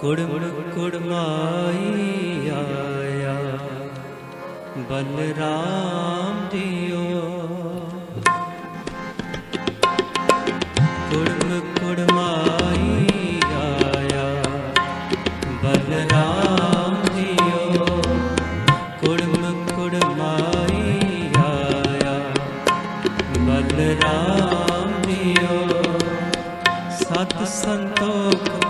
ਕੁੜਮ ਕੁੜਮਾਈ ਆਇਆ ਬਲਰਾਮ ਜੀਓ। ਕੁੜਮ ਕੁੜਮਾਈ ਆਇਆ ਬਲਰਾਮ ਜੀਓ। ਕੁੜਮ ਕੁੜਮਾਈ ਆਇਆ ਬਲਰਾਮ ਜੀਓ। ਸਤ ਸੰਤੋਖ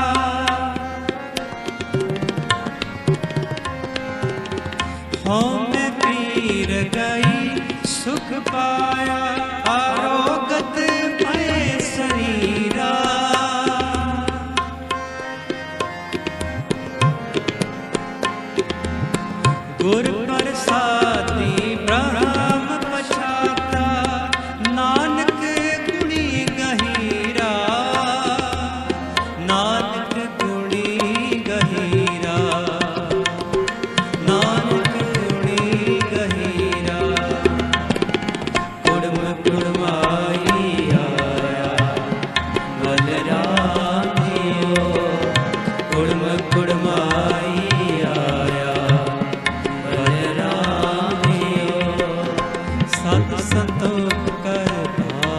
ਹੋਮ ਪੀਰ ਗਈ ਸੁਖ ਪਾਇਆ ਆਰੋਗਤ ਭਏ ਸਰੀਰਾ ਗੁਰ ਪ੍ਰਸਾਦ ਦੁਖ ਕਰਤਾ